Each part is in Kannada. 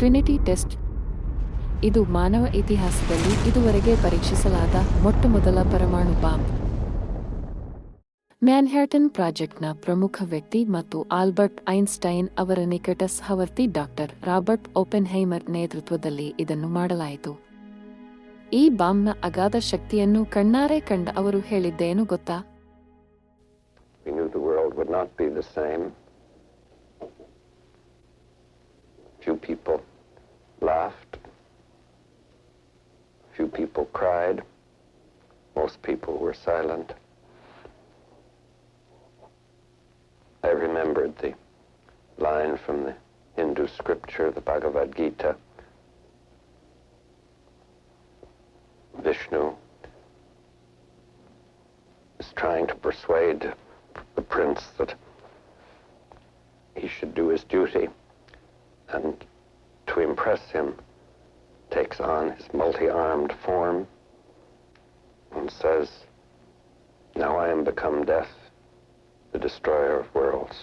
ಟ್ರಿನಿಟಿ ಟೆಸ್ಟ್ ಇದು ಮಾನವ ಇತಿಹಾಸದಲ್ಲಿ ಇದುವರೆಗೆ ಪರೀಕ್ಷಿಸಲಾದ ಮೊಟ್ಟಮೊದಲ ಪರಮಾಣು ಬಾಂಬ್. ಮ್ಯಾನ್ಹ್ಯಾಟನ್ ಪ್ರಾಜೆಕ್ಟ್ನ ಪ್ರಮುಖ ವ್ಯಕ್ತಿ ಮತ್ತು ಆಲ್ಬರ್ಟ್ ಐನ್ಸ್ಟೈನ್ ಅವರ ನಿಕಟ ಸಹವರ್ತಿ ಡಾಕ್ಟರ್ ರಾಬರ್ಟ್ ಓಪೆನ್ಹೈಮರ್ ನೇತೃತ್ವದಲ್ಲಿ ಇದನ್ನು ಮಾಡಲಾಯಿತು. ಈ ಬಾಂಬ್ನ ಅಗಾಧ ಶಕ್ತಿಯನ್ನು ಕಣ್ಣಾರೆ ಕಂಡ ಅವರು ಹೇಳಿದ್ದೇನು ಗೊತ್ತಾ? Few people laughed. Few people cried. Most people were silent. I remembered the line from the Hindu scripture, the Bhagavad Gita. Vishnu is trying to persuade the prince that he should do his duty and to impress him takes on his multi-armed form and says, Now I am become death, the destroyer of worlds.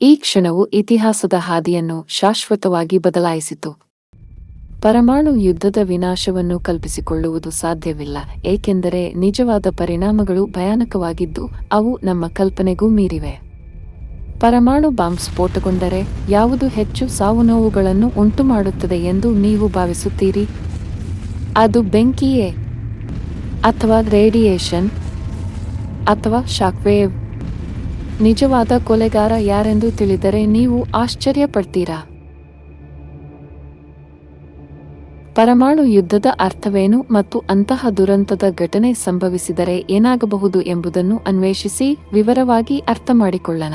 ಈ ಕ್ಷಣವು ಇತಿಹಾಸದ ಹಾದಿಯನ್ನು ಶಾಶ್ವತವಾಗಿ ಬದಲಾಯಿಸಿತು ಪರಮಾಣು ಯುದ್ಧದ ವಿನಾಶವನ್ನು ಕಲ್ಪಿಸಿಕೊಳ್ಳುವುದು ಸಾಧ್ಯವಿಲ್ಲ ಏಕೆಂದರೆ ನಿಜವಾದ ಪರಿಣಾಮಗಳು ಭಯಾನಕವಾಗಿದ್ದು ಅವು ನಮ್ಮ ಕಲ್ಪನೆಗೂ ಮೀರಿವೆ ಪರಮಾಣು ಬಾಂಬ್ ಸ್ಫೋಟಗೊಂಡರೆ ಯಾವುದು ಹೆಚ್ಚು ಸಾವು ನೋವುಗಳನ್ನು ಉಂಟುಮಾಡುತ್ತದೆ ಎಂದು ನೀವು ಭಾವಿಸುತ್ತೀರಿ? ಅದು ಬೆಂಕಿಯೇ ಅಥವಾ ರೇಡಿಯೇಷನ್ ಅಥವಾ ಶಾಕ್ವೇವ್? ನಿಜವಾದ ಕೊಲೆಗಾರ ಯಾರೆಂದು ತಿಳಿದರೆ ನೀವು ಆಶ್ಚರ್ಯಪಡ್ತೀರಾ? ಪರಮಾಣು ಯುದ್ಧದ ಅರ್ಥವೇನು ಮತ್ತು ಅಂತಹ ದುರಂತದ ಘಟನೆ ಸಂಭವಿಸಿದರೆ ಏನಾಗಬಹುದು ಎಂಬುದನ್ನು ಅನ್ವೇಷಿಸಿ ವಿವರವಾಗಿ ಅರ್ಥಮಾಡಿಕೊಳ್ಳೋಣ.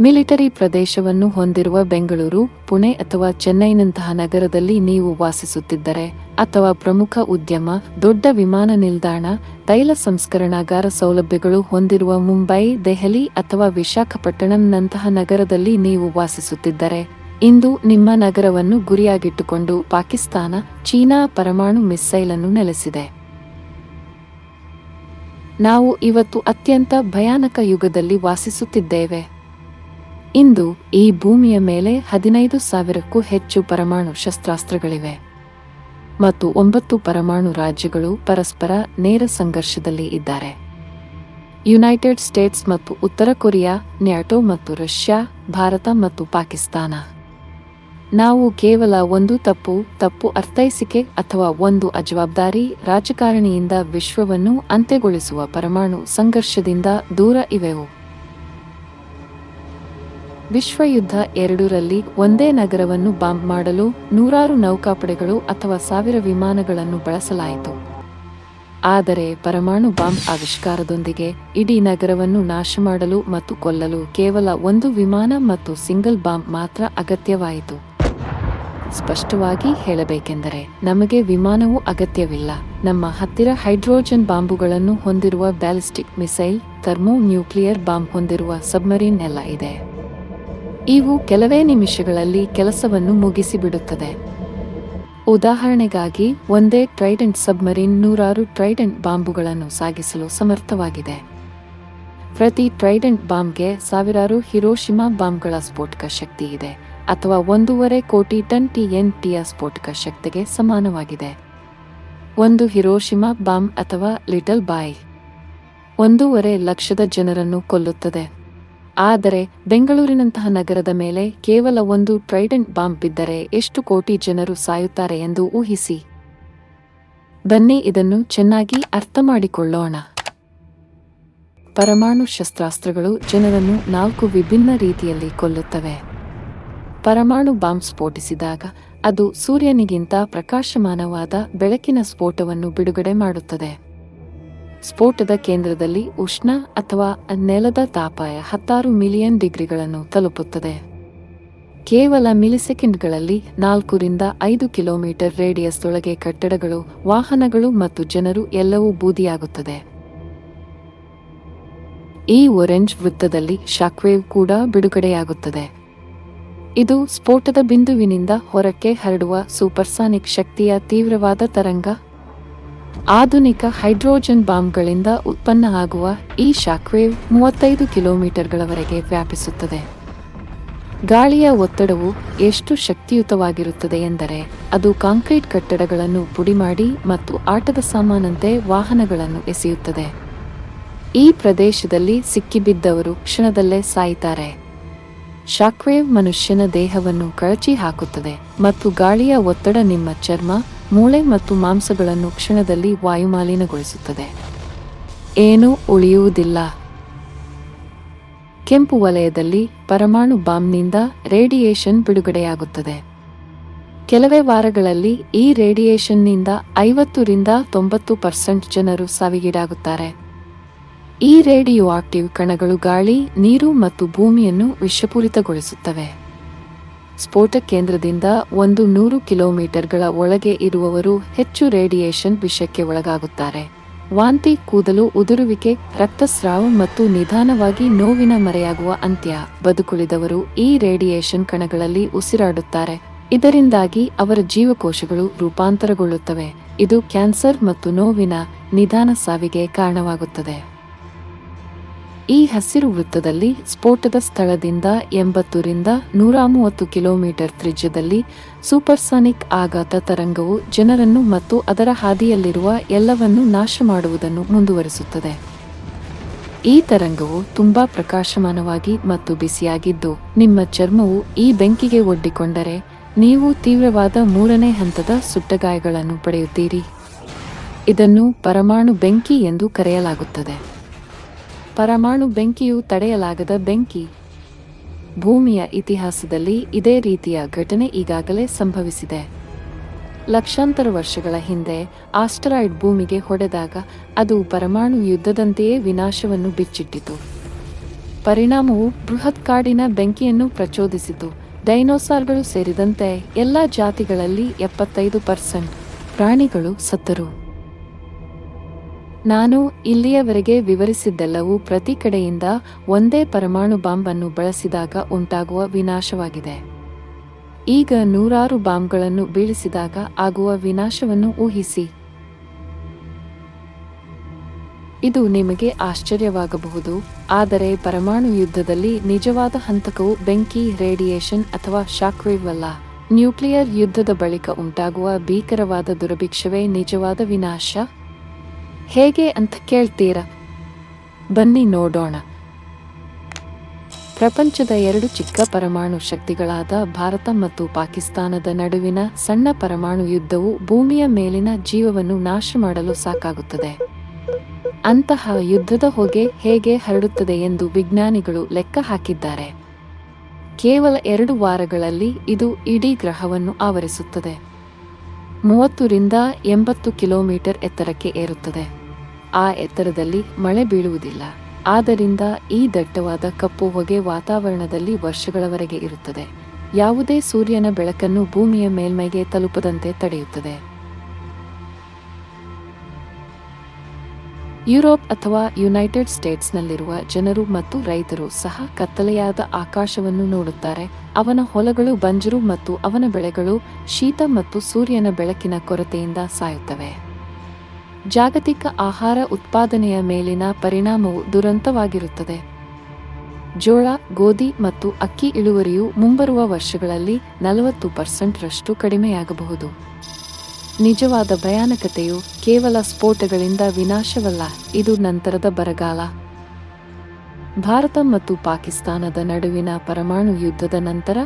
ಮಿಲಿಟರಿ ಪ್ರದೇಶವನ್ನು ಹೊಂದಿರುವ ಬೆಂಗಳೂರು, ಪುಣೆ ಅಥವಾ ಚೆನ್ನೈನಂತಹ ನಗರದಲ್ಲಿ ನೀವು ವಾಸಿಸುತ್ತಿದ್ದರೆ ಅಥವಾ ಪ್ರಮುಖ ಉದ್ಯಮ, ದೊಡ್ಡ ವಿಮಾನ ನಿಲ್ದಾಣ, ತೈಲ ಸಂಸ್ಕರಣಾಗಾರ ಸೌಲಭ್ಯಗಳು ಹೊಂದಿರುವ ಮುಂಬೈ, ದೆಹಲಿ ಅಥವಾ ವಿಶಾಖಪಟ್ಟಣಂನಂತಹ ನಗರದಲ್ಲಿ ನೀವು ವಾಸಿಸುತ್ತಿದ್ದರೆ ಇಂದು ನಿಮ್ಮ ನಗರವನ್ನು ಗುರಿಯಾಗಿಟ್ಟುಕೊಂಡು ಪಾಕಿಸ್ತಾನ, ಚೀನಾ ಪರಮಾಣು ಮಿಸೈಲ್ ಅನ್ನು ನೆಲೆಸಿದೆ. ನಾವು ಇವತ್ತು ಅತ್ಯಂತ ಭಯಾನಕ ಯುಗದಲ್ಲಿ ವಾಸಿಸುತ್ತಿದ್ದೇವೆ. ಇಂದು ಈ ಭೂಮಿಯ ಮೇಲೆ ಹದಿನೈದು ಸಾವಿರಕ್ಕೂ ಹೆಚ್ಚು ಪರಮಾಣು ಶಸ್ತ್ರಾಸ್ತ್ರಗಳಿವೆ. ಮತ್ತು ಒಂಬತ್ತು ಪರಮಾಣು ರಾಜ್ಯಗಳು ಪರಸ್ಪರ ನೇರ ಸಂಘರ್ಷದಲ್ಲಿ ಇದ್ದಾರೆ. ಯುನೈಟೆಡ್ ಸ್ಟೇಟ್ಸ್ ಮತ್ತು ಉತ್ತರ ಕೊರಿಯಾ, ನ್ಯಾಟೋ ಮತ್ತು ರಷ್ಯಾ, ಭಾರತ ಮತ್ತು ಪಾಕಿಸ್ತಾನ. ನಾವು ಕೇವಲ ಒಂದು ತಪ್ಪು ತಪ್ಪು ಅರ್ಥೈಸಿಕೆ ಅಥವಾ ಒಂದು ಅಜವಾಬ್ದಾರಿ ರಾಜಕಾರಣಿಯಿಂದ ವಿಶ್ವವನ್ನು ಅಂತ್ಯಗೊಳಿಸುವ ಪರಮಾಣು ಸಂಘರ್ಷದಿಂದ ದೂರ ಇವೆವು. ವಿಶ್ವಯುದ್ಧ ಎರಡರಲ್ಲಿ ಒಂದೇ ನಗರವನ್ನು ಬಾಂಬ್ ಮಾಡಲು ನೂರಾರು ನೌಕಾಪಡೆಗಳು ಅಥವಾ ಸಾವಿರ ವಿಮಾನಗಳನ್ನು ಬಳಸಲಾಯಿತು. ಆದರೆ ಪರಮಾಣು ಬಾಂಬ್ ಆವಿಷ್ಕಾರದೊಂದಿಗೆ ಇಡೀ ನಗರವನ್ನು ನಾಶ ಮಾಡಲು ಮತ್ತು ಕೊಲ್ಲಲು ಕೇವಲ ಒಂದು ವಿಮಾನ ಮತ್ತು ಸಿಂಗಲ್ ಬಾಂಬ್ ಮಾತ್ರ ಅಗತ್ಯವಾಯಿತು. ಸ್ಪಷ್ಟವಾಗಿ ಹೇಳಬೇಕೆಂದರೆ ನಮಗೆ ವಿಮಾನವೂ ಅಗತ್ಯವಿಲ್ಲ. ನಮ್ಮ ಹತ್ತಿರ ಹೈಡ್ರೋಜನ್ ಬಾಂಬುಗಳನ್ನು ಹೊಂದಿರುವ ballistic missile thermo nuclear bomb ಹೊಂದಿರುವ ಸಬ್ಮರೀನ್ ಎಲ್ಲ ಇದೆ. ಇವು ಕೆಲವೇ ನಿಮಿಷಗಳಲ್ಲಿ ಕೆಲಸವನ್ನು ಮುಗಿಸಿಬಿಡುತ್ತದೆ. ಉದಾಹರಣೆಗಾಗಿ, ಒಂದೇ ಟ್ರೈಡೆಂಟ್ ಸಬ್ಮರೀನ್ ನೂರಾರು ಟ್ರೈಡೆಂಟ್ ಬಾಂಬುಗಳನ್ನು ಸಾಗಿಸಲು ಸಮರ್ಥವಾಗಿದೆ. ಪ್ರತಿ ಟ್ರೈಡೆಂಟ್ ಬಾಂಬ್ಗೆ ಸಾವಿರಾರು ಹಿರೋಶಿಮಾ ಬಾಂಬ್ಗಳ ಸ್ಫೋಟಕ ಶಕ್ತಿ ಇದೆ, ಅಥವಾ ಒಂದೂವರೆ ಕೋಟಿ ಟನ್ ಟಿ ಎನ್ ಟಿಯ ಸ್ಫೋಟಕ ಶಕ್ತಿಗೆ ಸಮಾನವಾಗಿದೆ. ಒಂದು ಹಿರೋಶಿಮಾ ಬಾಂಬ್ ಅಥವಾ ಲಿಟಲ್ ಬಾಯ್. ಒಂದೂವರೆ ಲಕ್ಷದ ಜನರನ್ನು ಕೊಲ್ಲುತ್ತದೆ. ಆದರೆ ಬೆಂಗಳೂರಿನಂತಹ ನಗರದ ಮೇಲೆ ಕೇವಲ ಒಂದು ಟ್ರೈಡೆಂಟ್ ಬಾಂಬ್ ಬಿದ್ದರೆ ಎಷ್ಟು ಕೋಟಿ ಜನರು ಸಾಯುತ್ತಾರೆ ಎಂದು ಊಹಿಸಿ. ಬನ್ನಿ ಇದನ್ನು ಚೆನ್ನಾಗಿ ಅರ್ಥ ಮಾಡಿಕೊಳ್ಳೋಣ. ಪರಮಾಣು ಶಸ್ತ್ರಾಸ್ತ್ರಗಳು ಜನರನ್ನು ನಾಲ್ಕು ವಿಭಿನ್ನ ರೀತಿಯಲ್ಲಿ ಕೊಲ್ಲುತ್ತವೆ. ಪರಮಾಣು ಬಾಂಬ್ ಸ್ಫೋಟಿಸಿದಾಗ ಅದು ಸೂರ್ಯನಿಗಿಂತ ಪ್ರಕಾಶಮಾನವಾದ ಬೆಳಕಿನ ಸ್ಫೋಟವನ್ನು ಬಿಡುಗಡೆ ಮಾಡುತ್ತದೆ. ಸ್ಫೋಟದ ಕೇಂದ್ರದಲ್ಲಿ ಉಷ್ಣ ಅಥವಾ ನೆಲದ ತಾಪಾಯ ಹತ್ತಾರು ಮಿಲಿಯನ್ ಡಿಗ್ರಿಗಳನ್ನು ತಲುಪುತ್ತದೆ. ಕೇವಲ ಮಿಲಿಸೆಕೆಂಡ್ಗಳಲ್ಲಿ ನಾಲ್ಕರಿಂದ ಐದು ಕಿಲೋಮೀಟರ್ ರೇಡಿಯಸ್ದೊಳಗೆ ಕಟ್ಟಡಗಳು, ವಾಹನಗಳು ಮತ್ತು ಜನರು ಎಲ್ಲವೂ ಬೂದಿಯಾಗುತ್ತದೆ. ಈ ಒರೆಂಜ್ ವೃತ್ತದಲ್ಲಿ ಶಾಕ್ವೇವ್ ಕೂಡ ಬಿಡುಗಡೆಯಾಗುತ್ತದೆ. ಇದು ಸ್ಫೋಟದ ಬಿಂದುವಿನಿಂದ ಹೊರಕ್ಕೆ ಹರಡುವ ಸೂಪರ್ಸಾನಿಕ್ ಶಕ್ತಿಯ ತೀವ್ರವಾದ ತರಂಗ ಆಧುನಿಕ ಹೈಡ್ರೋಜನ್ ಬಾಂಬ್ಗಳಿಂದ ಉತ್ಪನ್ನ ಆಗುವ ಈ ಶಾಕ್ವೇವ್ ಮೂವತ್ತೈದು ಕಿಲೋಮೀಟರ್ಗಳವರೆಗೆ ವ್ಯಾಪಿಸುತ್ತದೆ. ಗಾಳಿಯ ಒತ್ತಡವು ಎಷ್ಟು ಶಕ್ತಿಯುತವಾಗಿರುತ್ತದೆ ಎಂದರೆ, ಅದು ಕಾಂಕ್ರೀಟ್ ಕಟ್ಟಡಗಳನ್ನು ಪುಡಿಮಾಡಿ ಮತ್ತು ಆಟದ ಸಾಮಾನಂತೆ ವಾಹನಗಳನ್ನು ಎಸೆಯುತ್ತದೆ. ಈ ಪ್ರದೇಶದಲ್ಲಿ ಸಿಕ್ಕಿಬಿದ್ದವರು ಕ್ಷಣದಲ್ಲೇ ಸಾಯ್ತಾರೆ. ಶಾಕ್ವೇವ್ ಮನುಷ್ಯನ ದೇಹವನ್ನು ಕಳಚಿ ಹಾಕುತ್ತದೆ ಮತ್ತು ಗಾಳಿಯ ಒತ್ತಡ ನಿಮ್ಮ ಚರ್ಮ, ಮೂಳೆ ಮತ್ತು ಮಾಂಸಗಳನ್ನು ಕ್ಷಣದಲ್ಲಿ ವಾಯುಮಾಲಿನಗೊಳಿಸುತ್ತದೆ ಏನೂ ಉಳಿಯುವುದಿಲ್ಲ. ಕೆಂಪು ವಲಯದಲ್ಲಿ ಪರಮಾಣು ಬಾಂಬ್ನಿಂದ ರೇಡಿಯೇಷನ್ ಬಿಡುಗಡೆಯಾಗುತ್ತದೆ. ಕೆಲವೇ ವಾರಗಳಲ್ಲಿ ಈ ರೇಡಿಯೇಷನ್ನಿಂದ ಐವತ್ತರಿಂದ ತೊಂಬತ್ತು ಪರ್ಸೆಂಟ್ ಜನರು ಸಾವಿಗೀಡಾಗುತ್ತಾರೆ. ಈ ರೇಡಿಯೋ ಆಕ್ಟಿವ್ ಕಣಗಳು ಗಾಳಿ, ನೀರು ಮತ್ತು ಭೂಮಿಯನ್ನು ವಿಷಪೂರಿತಗೊಳಿಸುತ್ತವೆ. ಸ್ಫೋಟ ಕೇಂದ್ರದಿಂದ ಒಂದು ನೂರು ಕಿಲೋಮೀಟರ್ಗಳ ಒಳಗೆ ಇರುವವರು ಹೆಚ್ಚು ರೇಡಿಯೇಷನ್ ವಿಷಕ್ಕೆ ಒಳಗಾಗುತ್ತಾರೆ. ವಾಂತಿ, ಕೂದಲು, ಉದುರುವಿಕೆ, ರಕ್ತಸ್ರಾವ ಮತ್ತು ನಿಧಾನವಾಗಿ ನೋವಿನ ಮರೆಯಾಗುವ ಅಂತ್ಯ. ಬದುಕುಳಿದವರು ಈ ರೇಡಿಯೇಷನ್ ಕಣಗಳಲ್ಲಿ ಉಸಿರಾಡುತ್ತಾರೆ. ಇದರಿಂದಾಗಿ ಅವರ ಜೀವಕೋಶಗಳು ರೂಪಾಂತರಗೊಳ್ಳುತ್ತವೆ. ಇದು ಕ್ಯಾನ್ಸರ್ ಮತ್ತು ನೋವಿನ ನಿಧಾನ ಸಾವಿಗೆ ಕಾರಣವಾಗುತ್ತದೆ. ಈ ಹಸಿರು ವೃತ್ತದಲ್ಲಿ ಸ್ಫೋಟದ ಸ್ಥಳದಿಂದ ಎಂಬತ್ತರಿಂದ ನೂರ ಮೂವತ್ತು ಕಿಲೋಮೀಟರ್ ತ್ರಿಜ್ಯದಲ್ಲಿ ಸೂಪರ್ಸಾನಿಕ್ ಆಘಾತ ತರಂಗವು ಜನರನ್ನು ಮತ್ತು ಅದರ ಹಾದಿಯಲ್ಲಿರುವ ಎಲ್ಲವನ್ನು ನಾಶ ಮಾಡುವುದನ್ನು ಮುಂದುವರಿಸುತ್ತದೆ. ಈ ತರಂಗವು ತುಂಬಾ ಪ್ರಕಾಶಮಾನವಾಗಿ ಮತ್ತು ಬಿಸಿಯಾಗಿದ್ದು, ನಿಮ್ಮ ಚರ್ಮವು ಈ ಬೆಂಕಿಗೆ ಒಡ್ಡಿಕೊಂಡರೆ ನೀವು ತೀವ್ರವಾದ ಮೂರನೇ ಹಂತದ ಸುಟ್ಟಗಾಯಗಳನ್ನು ಪಡೆಯುತ್ತೀರಿ. ಇದನ್ನು ಪರಮಾಣು ಬೆಂಕಿ ಎಂದು ಕರೆಯಲಾಗುತ್ತದೆ. ಪರಮಾಣು ಬೆಂಕಿಯು ತಡೆಯಲಾಗದ ಬೆಂಕಿ. ಭೂಮಿಯ ಇತಿಹಾಸದಲ್ಲಿ ಇದೇ ರೀತಿಯ ಘಟನೆ ಈಗಾಗಲೇ ಸಂಭವಿಸಿದೆ. ಲಕ್ಷಾಂತರ ವರ್ಷಗಳ ಹಿಂದೆ ಆಸ್ಟರಾಯ್ಡ್ ಭೂಮಿಗೆ ಹೊಡೆದಾಗ ಅದು ಪರಮಾಣು ಯುದ್ಧದಂತೆಯೇ ವಿನಾಶವನ್ನು ಬಿಚ್ಚಿಟ್ಟಿತು. ಪರಿಣಾಮವು ಬೃಹತ್ ಕಾಡಿನ ಬೆಂಕಿಯನ್ನು ಪ್ರಚೋದಿಸಿತು. ಡೈನೋಸಾರ್ಗಳು ಸೇರಿದಂತೆ ಎಲ್ಲ ಜಾತಿಗಳಲ್ಲಿ ಎಪ್ಪತ್ತೈದು ಪರ್ಸೆಂಟ್ ಪ್ರಾಣಿಗಳು ಸತ್ತರು. ನಾನು ಇಲ್ಲಿಯವರೆಗೆ ವಿವರಿಸಿದ್ದೆಲ್ಲವೂ ಪ್ರತಿ ಕಡೆಯಿಂದ ಒಂದೇ ಪರಮಾಣು ಬಾಂಬ್ ಅನ್ನು ಬಳಸಿದಾಗ ಉಂಟಾಗುವ ವಿನಾಶವಾಗಿದೆ. ಈಗ ನೂರಾರು ಬಾಂಬ್ಗಳನ್ನು ಬೀಳಿಸಿದಾಗ ಆಗುವ ವಿನಾಶವನ್ನು ಊಹಿಸಿ. ಇದು ನಿಮಗೆ ಆಶ್ಚರ್ಯವಾಗಬಹುದು, ಆದರೆ ಪರಮಾಣು ಯುದ್ಧದಲ್ಲಿ ನಿಜವಾದ ಹಂತಕವು ಬೆಂಕಿ, ರೇಡಿಯೇಷನ್ ಅಥವಾ ಶಾಕ್ವೇವ್ ಅಲ್ಲ. ನ್ಯೂಕ್ಲಿಯರ್ ಯುದ್ಧದ ಬಳಿಕ ಉಂಟಾಗುವ ಭೀಕರವಾದ ದುರಭಿಕ್ಷವೇ ನಿಜವಾದ ವಿನಾಶ? ಹೇಗೆ ಅಂತ ಕೇಳ್ತೀರಾ? ಬನ್ನಿ ನೋಡೋಣ. ಪ್ರಪಂಚದ ಎರಡು ಚಿಕ್ಕ ಪರಮಾಣು ಶಕ್ತಿಗಳಾದ ಭಾರತ ಮತ್ತು ಪಾಕಿಸ್ತಾನದ ನಡುವಿನ ಸಣ್ಣ ಪರಮಾಣು ಯುದ್ಧವು ಭೂಮಿಯ ಮೇಲಿನ ಜೀವವನ್ನು ನಾಶ ಮಾಡಲು ಸಾಕಾಗುತ್ತದೆ. ಅಂತಹ ಯುದ್ಧದ ಹೊಗೆ ಹೇಗೆ ಹರಡುತ್ತದೆ ಎಂದು ವಿಜ್ಞಾನಿಗಳು ಲೆಕ್ಕ ಹಾಕಿದ್ದಾರೆ. ಕೇವಲ ಎರಡು ವಾರಗಳಲ್ಲಿ ಇದು ಇಡೀ ಗ್ರಹವನ್ನು ಆವರಿಸುತ್ತದೆ. ಮೂವತ್ತರಿಂದ ಎಂಬತ್ತು ಕಿಲೋಮೀಟರ್ ಎತ್ತರಕ್ಕೆ ಏರುತ್ತದೆ. ಆ ಎತ್ತರದಲ್ಲಿ ಮಳೆ ಬೀಳುವುದಿಲ್ಲ. ಆದ್ದರಿಂದ ಈ ದಟ್ಟವಾದ ಕಪ್ಪು ಹೊಗೆ ವಾತಾವರಣದಲ್ಲಿ ವರ್ಷಗಳವರೆಗೆ ಇರುತ್ತದೆ. ಯಾವುದೇ ಸೂರ್ಯನ ಬೆಳಕನ್ನು ಭೂಮಿಯ ಮೇಲ್ಮೈಗೆ ತಲುಪದಂತೆ ತಡೆಯುತ್ತದೆ. ಯುರೋಪ್ ಅಥವಾ ಯುನೈಟೆಡ್ ಸ್ಟೇಟ್ಸ್ನಲ್ಲಿರುವ ಜನರು ಮತ್ತು ರೈತರು ಸಹ ಕತ್ತಲೆಯಾದ ಆಕಾಶವನ್ನು ನೋಡುತ್ತಾರೆ. ಅವನ ಹೊಲಗಳು ಬಂಜರು ಮತ್ತು ಅವನ ಬೆಳೆಗಳು ಶೀತ ಮತ್ತು ಸೂರ್ಯನ ಬೆಳಕಿನ ಕೊರತೆಯಿಂದ ಸಾಯುತ್ತವೆ. ಜಾಗತಿಕ ಆಹಾರ ಉತ್ಪಾದನೆಯ ಮೇಲಿನ ಪರಿಣಾಮವು ದುರಂತವಾಗಿರುತ್ತದೆ. ಜೋಳ, ಗೋಧಿ ಮತ್ತು ಅಕ್ಕಿ ಇಳುವರಿಯು ಮುಂಬರುವ ವರ್ಷಗಳಲ್ಲಿ ನಲವತ್ತು ಪರ್ಸೆಂಟ್ರಷ್ಟು ಕಡಿಮೆಯಾಗಬಹುದು. ನಿಜವಾದ ಭಯಾನಕತೆಯು ಕೇವಲ ಸ್ಫೋಟಗಳಿಂದ ವಿನಾಶವಲ್ಲ, ಇದು ನಂತರದ ಬರಗಾಲ. ಭಾರತ ಮತ್ತು ಪಾಕಿಸ್ತಾನದ ನಡುವಿನ ಪರಮಾಣು ಯುದ್ಧದ ನಂತರ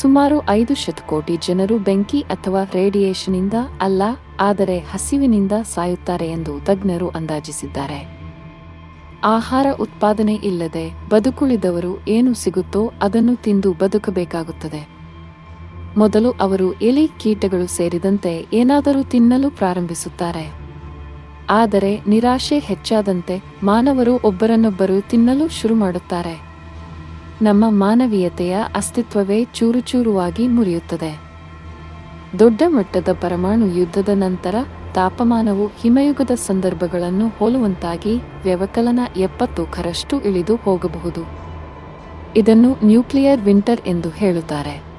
ಸುಮಾರು ಐದು ಶತಕೋಟಿ ಜನರು ಬೆಂಕಿ ಅಥವಾ ರೇಡಿಯೇಷನ್ನಿಂದ ಅಲ್ಲ, ಆದರೆ ಹಸಿವಿನಿಂದ ಸಾಯುತ್ತಾರೆ ಎಂದು ತಜ್ಞರು ಅಂದಾಜಿಸಿದ್ದಾರೆ. ಆಹಾರ ಉತ್ಪಾದನೆ ಇಲ್ಲದೆ ಬದುಕುಳಿದವರು ಏನು ಸಿಗುತ್ತೋ ಅದನ್ನು ತಿಂದು ಬದುಕಬೇಕಾಗುತ್ತದೆ. ಮೊದಲು ಅವರು ಎಲಿ ಕೀಟಗಳು ಸೇರಿದಂತೆ ಏನಾದರೂ ತಿನ್ನಲು ಪ್ರಾರಂಭಿಸುತ್ತಾರೆ. ಆದರೆ ನಿರಾಶೆ ಹೆಚ್ಚಾದಂತೆ ಮಾನವರು ಒಬ್ಬರನ್ನೊಬ್ಬರು ತಿನ್ನಲು ಶುರು ಮಾಡುತ್ತಾರೆ. ನಮ್ಮ ಮಾನವೀಯತೆಯ ಅಸ್ತಿತ್ವವೇ ಚೂರುಚೂರುವಾಗಿ ಮುರಿಯುತ್ತದೆ. ದೊಡ್ಡ ಮಟ್ಟದ ಪರಮಾಣು ಯುದ್ಧದ ನಂತರ ತಾಪಮಾನವು ಹಿಮಯುಗದ ಸಂದರ್ಭಗಳನ್ನು ಹೋಲುವಂತಾಗಿ ವ್ಯವಕಲನ ಎಪ್ಪತ್ತು ಖರಷ್ಟು ಇಳಿದು ಹೋಗಬಹುದು. ಇದನ್ನು ನ್ಯೂಕ್ಲಿಯರ್ ವಿಂಟರ್ ಎಂದು ಹೇಳುತ್ತಾರೆ.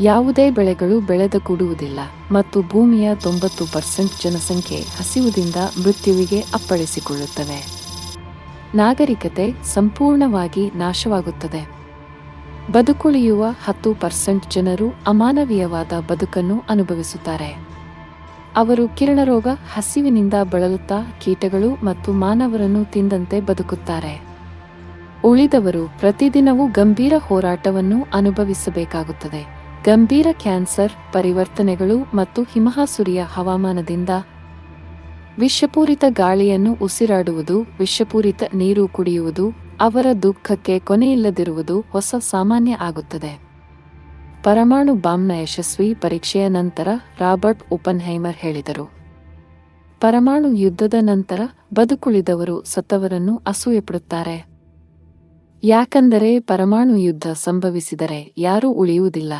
ಯಾವುದೇ ಬೆಳೆಗಳು ಬೆಳೆದ ಕೂಡುವುದಿಲ್ಲ ಮತ್ತು ಭೂಮಿಯ ತೊಂಬತ್ತು ಪರ್ಸೆಂಟ್ ಜನಸಂಖ್ಯೆ ಹಸಿವುದಿಂದ ಮೃತ್ಯುವಿಗೆ ಅಪ್ಪಳಿಸಿಕೊಳ್ಳುತ್ತವೆ. ನಾಗರಿಕತೆ ಸಂಪೂರ್ಣವಾಗಿ ನಾಶವಾಗುತ್ತದೆ. ಬದುಕುಳಿಯುವ ಹತ್ತು ಪರ್ಸೆಂಟ್ ಜನರು ಅಮಾನವೀಯವಾದ ಬದುಕನ್ನು ಅನುಭವಿಸುತ್ತಾರೆ. ಅವರು ಕಿರಣರೋಗ ಹಸಿವಿನಿಂದ ಬಳಲುತ್ತಾ ಕೀಟಗಳು ಮತ್ತು ಮಾನವರನ್ನು ತಿಂದಂತೆ ಬದುಕುತ್ತಾರೆ. ಉಳಿದವರು ಪ್ರತಿದಿನವೂ ಗಂಭೀರ ಹೋರಾಟವನ್ನು ಅನುಭವಿಸಬೇಕಾಗುತ್ತದೆ. ಗಂಭೀರ ಕ್ಯಾನ್ಸರ್ ಪರಿವರ್ತನೆಗಳು ಮತ್ತು ಹಿಮಹಾಸುರಿಯ ಹವಾಮಾನದಿಂದ ವಿಷಪೂರಿತ ಗಾಳಿಯನ್ನು ಉಸಿರಾಡುವುದು, ವಿಷಪೂರಿತ ನೀರು ಕುಡಿಯುವುದು, ಅವರ ದುಃಖಕ್ಕೆ ಕೊನೆಯಿಲ್ಲದಿರುವುದು ಹೊಸ ಸಾಮಾನ್ಯ ಆಗುತ್ತದೆ. ಪರಮಾಣು ಬಾಂಬ್ನ ಯಶಸ್ವಿ ಪರೀಕ್ಷೆಯ ನಂತರ ರಾಬರ್ಟ್ ಓಪನ್ಹೈಮರ್ ಹೇಳಿದರು. ಪರಮಾಣು ಯುದ್ಧದ ನಂತರ ಬದುಕುಳಿದವರು ಸತ್ತವರನ್ನು ಅಸೂಯೆಪಡುತ್ತಾರೆ ಯಾಕಂದರೆ ಪರಮಾಣು ಯುದ್ಧ ಸಂಭವಿಸಿದರೆ ಯಾರೂ ಉಳಿಯುವುದಿಲ್ಲ.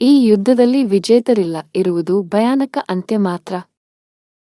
ಈ ಯುದ್ಧದಲ್ಲಿ ವಿಜೇತರಿಲ್ಲ ಇರುವುದು ಭಯಾನಕ ಅಂತ್ಯ ಮಾತ್ರ.